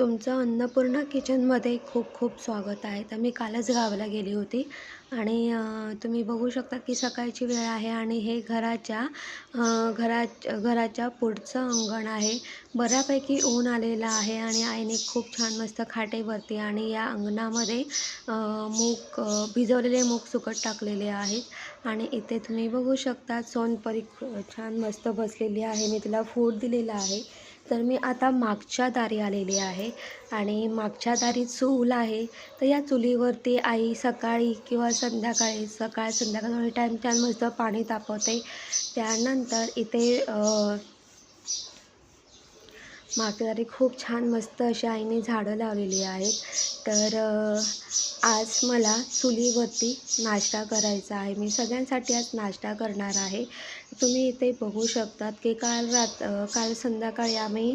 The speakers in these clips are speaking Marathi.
तुमचं अन्नपूर्णा किचनमध्ये खूप खूप स्वागत आहे. तर मी कालच गावाला गेली होती आणि तुम्ही बघू शकता की सकाळची वेळ आहे आणि हे घराच्या घरा घराच्या पुढचं अंगण आहे. बऱ्यापैकी ऊन आलेलं आहे आणि आईने खूप छान मस्त खाटेवरती आणि या अंगणामध्ये मूग भिजवलेले मूग सुकट टाकलेले आहेत. आणि इथे तुम्ही बघू शकता सोनपरी छान मस्त बसलेली आहे. मी तिला फूड दिलेलं आहे. तर मी आता मागच्या दारी आलेली आहे आणि मागच्या दारी चूल आहे. तर या चुलीवरती आई सकाळी किंवा संध्याकाळी सकाळ संध्याकाळ दोन्ही टाईम छान मस्त पाणी तापवते. त्यानंतर इथे मागच्या दारी खूप छान मस्त अशी आईने झाडं लावलेली आहेत. तर आज मला चुलीवरती नाश्ता करायचा आहे. मी सगळ्यांसाठी आज नाश्ता करणार आहे. तुम्ही इथे बघू शकतात की काल रात काल संध्याकाळी आम्ही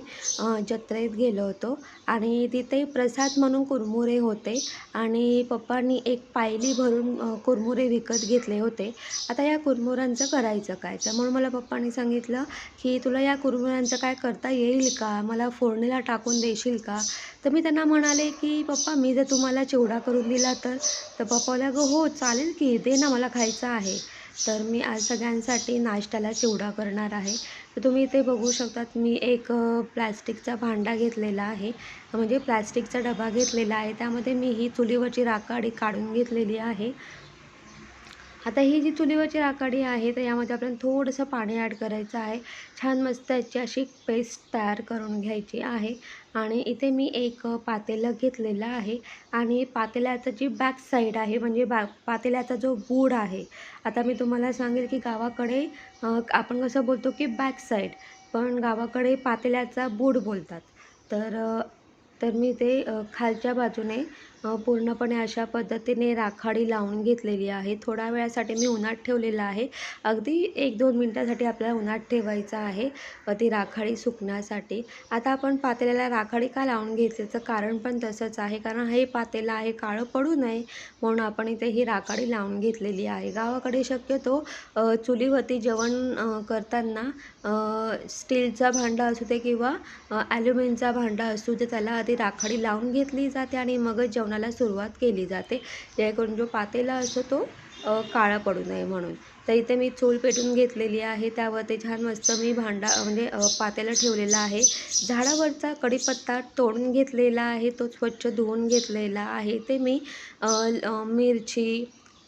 जत्रेत गेलो होतो आणि तिथे प्रसाद म्हणून कुरमुरे होते आणि पप्पांनी एक पायली भरून कुरमुरे विकत घेतले होते. आता या कुरमुरांचं करायचं काय? तर म्हणून मला पप्पांनी सांगितलं की तुला या कुरमुऱ्यांचं काय करता येईल का? मला फोडणीला टाकून देशील का? तर मी त्यांना म्हणाले की पप्पा मी जर तुम्हाला चिवडा करून दिला तर? तर पप्पा बोलला गं हो चालेल की दे ना मला खायचं आहे. तर मी आज सगळ्यांसाठी नाश्त्याला चिवडा करणार आहे. तर तुम्ही इथे बघू शकतात मी एक प्लॅस्टिकचा भांडा घेतलेला आहे. म्हणजे प्लॅस्टिकचा डबा घेतलेला आहे. त्यामध्ये मी ही चुलीवरची राखाडी काढून घेतलेली आहे. आता ही जी चुलीवरची राखाडी आहे तर यामध्ये आपल्याला थोडंसं पाणी ॲड करायचं आहे. छान मस्त याची अशी पेस्ट तयार करून घ्यायची आहे. आणि इथे मी एक पातेलं घेतलेलं आहे. आणि पातेल्याचं जी बॅक साईड आहे म्हणजे बॅ पातेल्याचा जो बूड आहे आता मी तुम्हाला सांगेल की गावाकडे आपण कसं बोलतो की बॅक साईड पण गावाकडे पातेल्याचा बूड बोलतात. तर तर मी ते खालच्या बाजूने पूर्णपणे अशा पद्धतीने राखाडी लावून घेतलेली आहे. थोड्या वेळासाठी मी उन्हात ठेवलेलं आहे. अगदी एक दोन मिनटासाठी आपल्याला उन्हात ठेवायचं आहे ती राखाडी सुकण्यासाठी. आता आपण पातेल्याला राखाडी का लावून घेतल्याचं कारण पण तसंच आहे. कारण हे पातेलं आहे काळं पडू नये म्हणून आपण इथे ही राखाडी लावून घेतलेली आहे. गावाकडे शक्यतो चुलीवरती जेवण करताना स्टीलचा भांडा असू दे किंवा ॲल्युमिनियमचा ॲल्युमिनचा भांडा असू दे त्याला आधी राखाडी लावून घेतली जाते आणि मगच जेवणाला सुरुवात केली जाते. जेणेकरून जो पातेला असतो तो काळा पडू नये म्हणून. तर इथे मी चूल पेटून घेतलेली आहे. त्यावरती छान मस्त मी भांडा म्हणजे पातेला ठेवलेला आहे. झाडावरचा कढीपत्ता तोडून घेतलेला आहे. तो स्वच्छ धुवून घेतलेला आहे. ते मी मिरची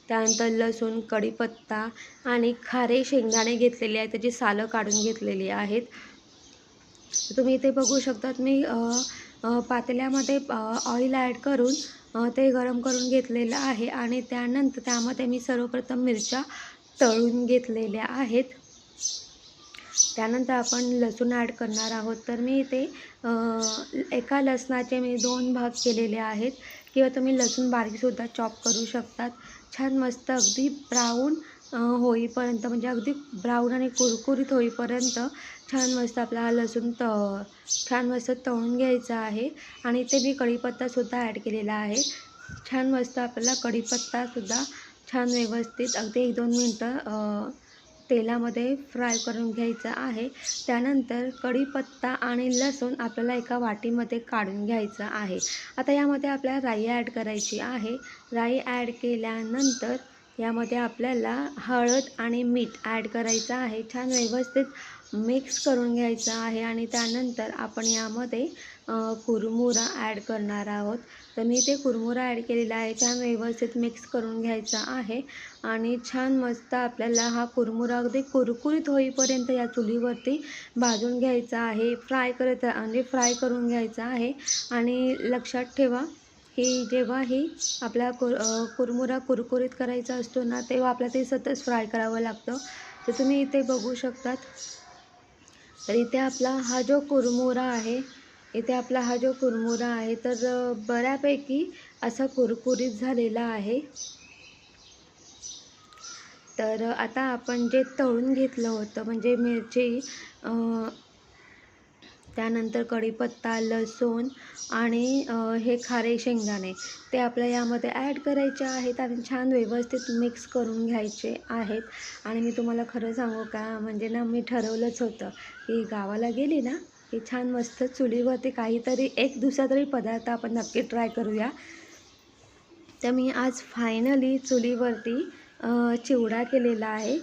त्यानंतर लसूण कढीपत्ता आणि खारे शेंगदाणे घेतलेले आहेत. त्याची सालं काढून घेतलेली आहेत. तुम्ही इथे बघू शकतात मी पातेल्यामध्ये ऑइल ॲड करून ते गरम करून घेतलेलं आहे आणि त्यानंतर त्यामध्ये मी सर्वप्रथम मिरच्या तळून घेतलेल्या आहेत. त्यानंतर आपण लसूण ॲड करणार आहोत. तर मी इथे एका लसणाचे मी दोन भाग केलेले आहेत. किंवा तुम्ही लसूण बारीकसुद्धा चॉप करू शकतात. छान मस्त अगदी ब्राऊन होईपर्यंत म्हणजे अगदी ब्राऊन आणि कुरकुरीत होईपर्यंत छान मस्त आपला हा लसूण त छान मस्त तळून घ्यायचा आहे. आणि इथे मी कढीपत्तासुद्धा ॲड केलेला आहे. छान मस्त आपल्याला कढीपत्तासुद्धा छान व्यवस्थित अगदी एक दोन मिनटं तेलामध्ये फ्राय करून घ्यायचं आहे. त्यानंतर कढीपत्ता आणि लसूण आपल्याला एका वाटीमध्ये काढून घ्यायचं आहे. आता यामध्ये आपल्याला राई ॲड करायची आहे. राई ॲड केल्यानंतर यामध्ये आपल्याला हळद आणि मीठ ॲड करायचं आहे. छान व्यवस्थित मिक्स करून घ्यायचं आहे आणि त्यानंतर आपण यामध्ये कुरमुरा ॲड करणार आहोत. तर मी ते कुरमुरा ॲड केलेला आहे. छान व्यवस्थित मिक्स करून घ्यायचा आहे. आणि छान मस्त आपल्याला हा कुरमुरा अगदी कुरकुरीत होईपर्यंत या चुलीवरती भाजून घ्यायचा आहे. फ्राय करत म्हणजे फ्राय करून घ्यायचा आहे. आणि लक्षात ठेवा की जेव्हाही आपला कुर कुरमुरा कुरकुरीत करायचा असतो ना तेव्हा आपल्याला ते सतत फ्राय करावं लागतं. तर तुम्ही इथे बघू शकतात. तर इथे आपला हा जो कुरमुरा आहे इथे आपला हा जो कुरमुरा आहे तर बऱ्यापैकी असा कुरकुरीत झालेला आहे. तर आता आपण जे तळून घेतलं होतं म्हणजे मिरची त्यानंतर कढीपत्ता लसूण आणि हे खारे शेंगदाणे. ते आपल्या यामध्ये ॲड करायचे आहेत आणि छान व्यवस्थित मिक्स करून घ्यायचे आहेत. आणि मी तुम्हाला खरं सांगू का म्हणजे ना मी ठरवलंच होतं की गावाला गेली ना की छान मस्त चुलीवरती काहीतरी एक दुसरा तरी पदार्थ आपण नक्की ट्राय करूया. तर मी आज फायनली चुलीवरती चिवडा केलेला आहे.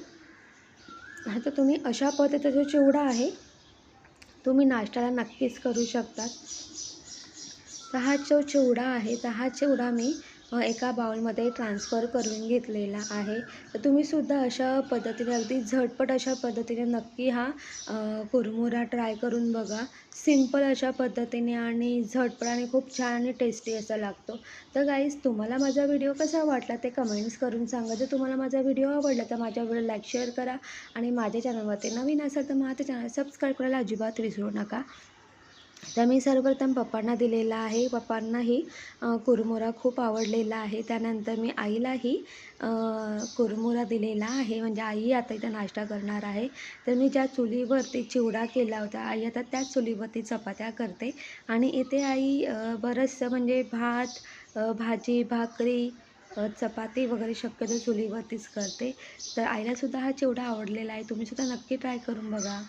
तर तुम्ही अशा पद्धतीचा चिवडा आहे तुम्ही नाश्त्याला नक्कीच करू शकतात. तर हा जो चिवडा आहे. तर हा चिवडा मी एका बाउलमध्ये ट्रान्सफर करून घेतलेला आहे. तर तुम्हीसुद्धा अशा पद्धतीने अगदी झटपट अशा पद्धतीने नक्की हा कुरमुरा ट्राय करून बघा. सिंपल अशा पद्धतीने आणि झटपट आणि खूप छान आणि टेस्टी असा लागतो. तर गाईज तुम्हाला माझा व्हिडिओ कसा वाटला ते कमेंट्स करून सांगा. जर तुम्हाला माझा व्हिडिओ आवडला तर माझ्या व्हिडिओ लाईक शेअर करा. आणि माझ्या चॅनलवरती नवीन असेल तर माझ्या चॅनल सबस्क्राईब करायला अजिबात विसरू नका. तर मी सर्वप्रथम पप्पांना दिलेला आहे. पप्पांनाही कुरमुरा खूप आवडलेला आहे. त्यानंतर मी आईलाही कुरमुरा दिलेला आहे. म्हणजे आई आता इथं नाश्ता करणार आहे. तर मी ज्या चुलीवरती चिवडा केला होता आई आता त्याच चुलीवरती चपात्या करते. आणि इथे आई बरंचसं म्हणजे भात भाजी भाकरी चपाती वगैरे शक्यतो चुलीवरतीच करते. तर आईलासुद्धा हा चिवडा आवडलेला आहे. तुम्हीसुद्धा नक्की ट्राय करून बघा.